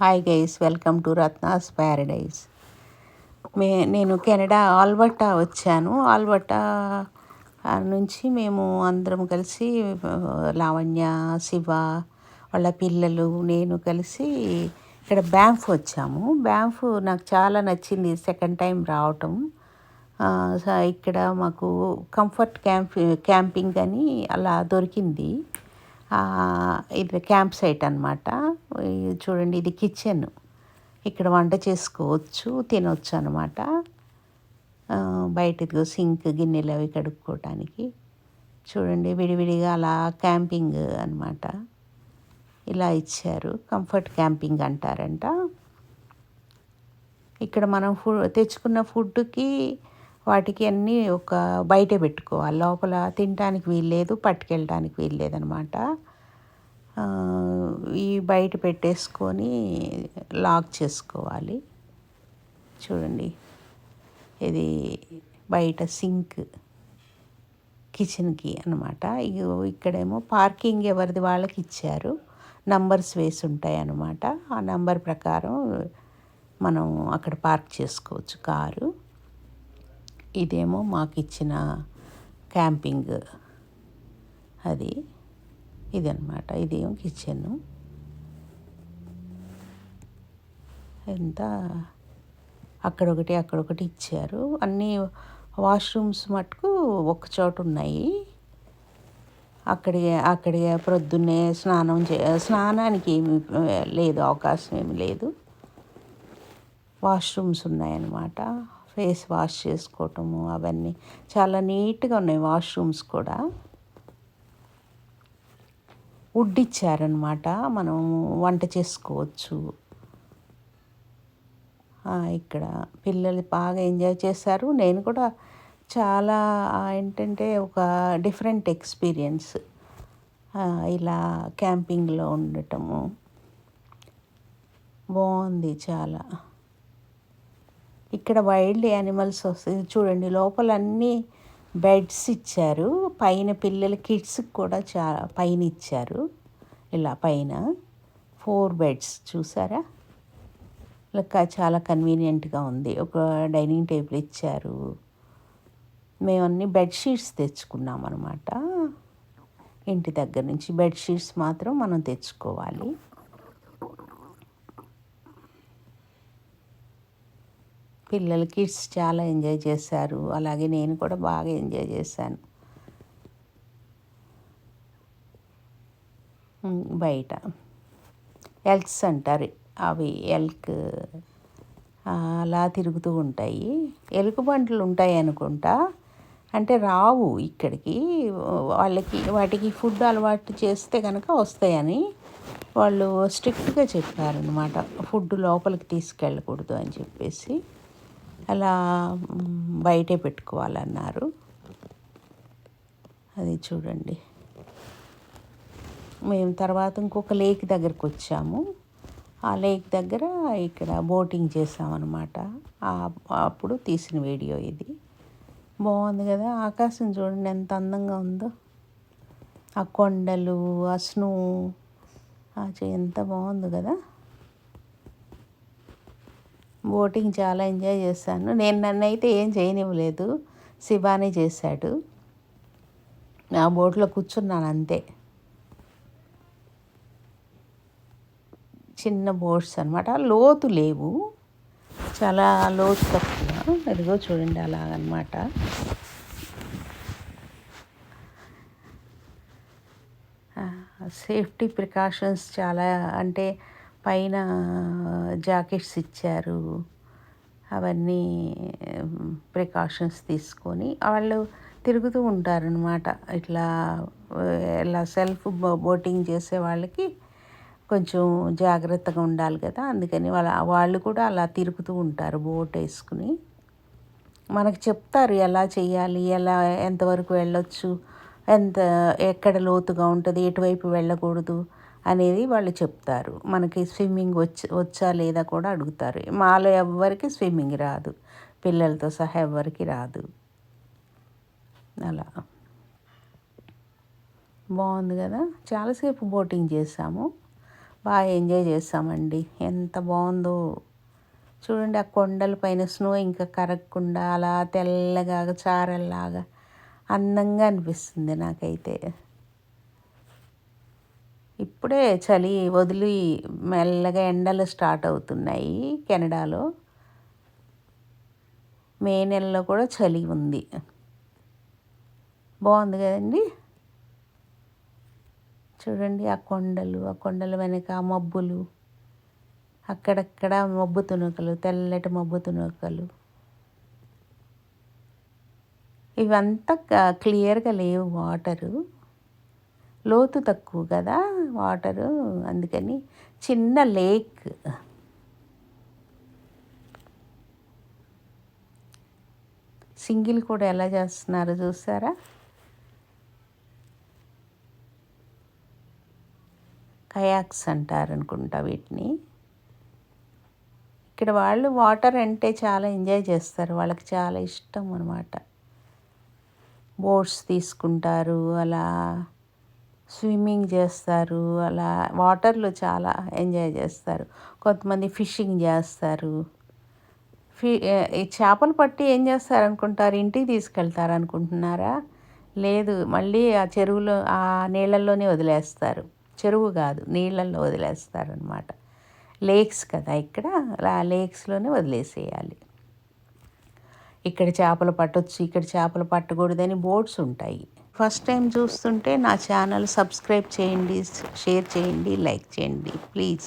Hi guys welcome to Ratnas paradise మే నేను Canada Alberta వచ్చాను. Alberta నుంచి మేము అందరం కలిసి లావణ్య శివ వాళ్ళ పిల్లలు నేను కలిసి ఇక్కడ బ్యాంఫ్ వచ్చాము. బ్యాంఫ్ నాకు చాలా నచ్చింది సెకండ్ టైం రావటం. స- ఇక్కడ మాకు కంఫర్ట్ క్యాంప్ క్యాంపింగ్ అని అలా దొరికింది. ఇది క్యాంప్ సైట్ అనమాట చూడండి ఇది కిచెన్. ఇక్కడ వంట చేసుకోవచ్చు తినవచ్చు అనమాట బయట ఇదిగో సింక్ గిన్నెలు అవి కడుక్కోవటానికి చూడండి విడివిడిగా అలా క్యాంపింగ్ అనమాట ఇలా ఇచ్చారు. కంఫర్ట్ క్యాంపింగ్ అంటారంట. ఇక్కడ మనం ఫుడ్ తెచ్చుకున్న ఫుడ్కి వాటికి అన్నీ ఒక బయటే పెట్టుకోవాలి. లోపల తినడానికి వీల్లేదు పట్టుకెళ్ళడానికి వీల్లేదు అనమాట ఈ బయట పెట్టేసుకొని లాక్ చేసుకోవాలి. చూడండి ఇది బయట సింక్ కిచెన్కి అనమాట ఇక్కడేమో పార్కింగ్ ఎవరిది వాళ్ళకి ఇచ్చారు. నంబర్స్ వేసి ఉంటాయి అన్నమాట. ఆ నంబర్ ప్రకారం మనం అక్కడ పార్క్ చేసుకోవచ్చు కారు. ఇదేమో మాకు ఇచ్చిన క్యాంపింగ్. అది ఇదనమాట ఇదేం కిచెన్. ఎంత అక్కడొకటి అక్కడొకటి ఇచ్చారు. అన్నీ వాష్రూమ్స్ మటుకు ఒక చోట ఉన్నాయి. అక్కడికి అక్కడికి ప్రొద్దున్నే స్నానం చే స్నానానికి ఏమి లేదు అవకాశం ఏమి లేదు. వాష్రూమ్స్ ఉన్నాయన్నమాట. ఫేస్ వాష్ చేసుకోవటము అవన్నీ చాలా నీట్గా ఉన్నాయి వాష్రూమ్స్ కూడా. వుడ్ ఇచ్చారనమాట మనం వంట చేసుకోవచ్చు. ఇక్కడ పిల్లలు బాగా ఎంజాయ్ చేశారు. నేను కూడా చాలా ఏంటంటే ఒక డిఫరెంట్ ఎక్స్పీరియన్స్. ఇలా క్యాంపింగ్లో ఉండటము. బాగుంది చాలా. ఇక్కడ వైల్డ్ యానిమల్స్ వస్తాయి చూడండి లోపల అన్నీ బెడ్స్ ఇచ్చారు. పైన పిల్లల కిడ్స్కి కూడా చా పైన ఇచ్చారు. ఇలా పైన ఫోర్ బెడ్స్ చూసారా? లెక్క చాలా కన్వీనియంట్గా ఉంది. ఒక డైనింగ్ టేబుల్ ఇచ్చారు. మేము అన్ని బెడ్షీట్స్ తెచ్చుకున్నాం అనమాట ఇంటి దగ్గర నుంచి బెడ్షీట్స్ మాత్రం మనం తెచ్చుకోవాలి. పిల్లలు కిడ్స్ చాలా ఎంజాయ్ చేశారు. అలాగే నేను కూడా బాగా ఎంజాయ్ చేశాను. బయట. ఎల్క్స్ అంటారు. అవి ఎల్క్ అలా తిరుగుతూ ఉంటాయి. ఎలుక బండ్లు ఉంటాయి అనుకుంటా. అంటే రావు ఇక్కడికి. వాళ్ళకి వాటికి ఫుడ్ అలవాటు చేస్తే కనుక వస్తాయని వాళ్ళు స్ట్రిక్ట్గా చెప్పారనమాట ఫుడ్ లోపలికి తీసుకెళ్ళకూడదు అని చెప్పేసి. అలా బయటే పెట్టుకోవాలన్నారు. అది చూడండి. మేము తర్వాత ఇంకొక లేక్ దగ్గరకు వచ్చాము. ఆ లేక్ దగ్గర ఇక్కడ బోటింగ్ చేసామన్నమాట. అప్పుడు తీసిన వీడియో ఇది. బాగుంది కదా ఆకాశం చూడండి ఎంత అందంగా ఉందో. ఆ కొండలు ఆ స్నో ఆ ఎంత బాగుంది కదా. బోటింగ్ చాలా ఎంజాయ్ చేశాను. నేను నన్ను అయితే ఏం చేయనివ్వలేదు. శివాని చేశాడు. ఆ బోట్లో కూర్చున్నాను అంతే. చిన్న బోట్స్ అనమాట లోతు లేవు. చాలా లోతు తక్కువ. అదిగో చూడండి అలాగనమాట సేఫ్టీ ప్రికాషన్స్ చాలా అంటే పైన జాకెట్స్ ఇచ్చారు. అవన్నీ ప్రికాషన్స్ తీసుకొని వాళ్ళు తిరుగుతూ ఉంటారనమాట ఇట్లా ఇలా సెల్ఫ్ బోటింగ్ చేసే వాళ్ళకి కొంచెం జాగ్రత్తగా ఉండాలి కదా. అందుకని వాళ్ళ వాళ్ళు కూడా అలా తిరుగుతూ ఉంటారు బోట్ వేసుకుని. మనకు చెప్తారు ఎలా చేయాలి ఎలా ఎంతవరకు వెళ్ళొచ్చు ఎంత ఎక్కడ లోతుగా ఉంటుంది ఎటువైపు వెళ్ళకూడదు. అనేది వాళ్ళు చెప్తారు. మనకి స్విమ్మింగ్ వచ్చి వచ్చా లేదా కూడా అడుగుతారు. మాలో ఎవ్వరికి స్విమ్మింగ్ రాదు. పిల్లలతో సహా ఎవ్వరికి రాదు. అలా. బాగుంది కదా? చాలాసేపు బోటింగ్ చేసాము. బాగా ఎంజాయ్ చేసామండి. ఎంత బాగుందో. చూడండి ఆ కొండల పైన స్నో ఇంకా కరగకుండా అలా తెల్లగా చారల్లాగా అందంగా అనిపిస్తుంది నాకైతే. ఇప్పుడే చలి వదిలి మెల్లగా ఎండలు స్టార్ట్ అవుతున్నాయి కెనడాలో. మే నెలలో కూడా చలి ఉంది. బాగుంది కదండి? చూడండి ఆ కొండలు ఆ కొండల వెనక ఆ మబ్బులు అక్కడక్కడ మబ్బు తునుకలు తెల్లటి మబ్బు తునుకలు. ఇవంతా క్లియర్గా లేవు వాటరు. లోతు తక్కువ కదా వాటరు అందుకని చిన్న లేక్. సింగిల్ కూడా ఎలా చేస్తున్నారు చూసారా? కయాక్స్ అంటారు అనుకుంటా వీటిని. ఇక్కడ వాళ్ళు వాటర్ అంటే చాలా ఎంజాయ్ చేస్తారు. వాళ్ళకి చాలా ఇష్టం అనమాట బోట్స్ తీసుకుంటారు అలా స్విమ్మింగ్ చేస్తారు అలా వాటర్లో చాలా ఎంజాయ్ చేస్తారు. కొంతమంది ఫిషింగ్ చేస్తారు. ఫి ఈ చేపలు పట్టి ఏం చేస్తారు అనుకుంటారు ఇంటికి తీసుకెళ్తారు అనుకుంటున్నారా లేదు మళ్ళీ ఆ చెరువులో ఆ నీళ్ళల్లోనే వదిలేస్తారు. చెరువు కాదు నీళ్ళల్లో వదిలేస్తారు అనమాట లేక్స్ కదా ఇక్కడ ఆ లేక్స్లోనే వదిలేసేయాలి. ఇక్కడ చేపలు పట్టొచ్చు ఇక్కడ చేపలు పట్టకూడదని బోర్డ్స్ ఉంటాయి. ఫస్ట్ టైం చూస్తుంటే నా ఛానల్ సబ్స్క్రైబ్ చేయండి షేర్ చేయండి లైక్ చేయండి ప్లీజ్.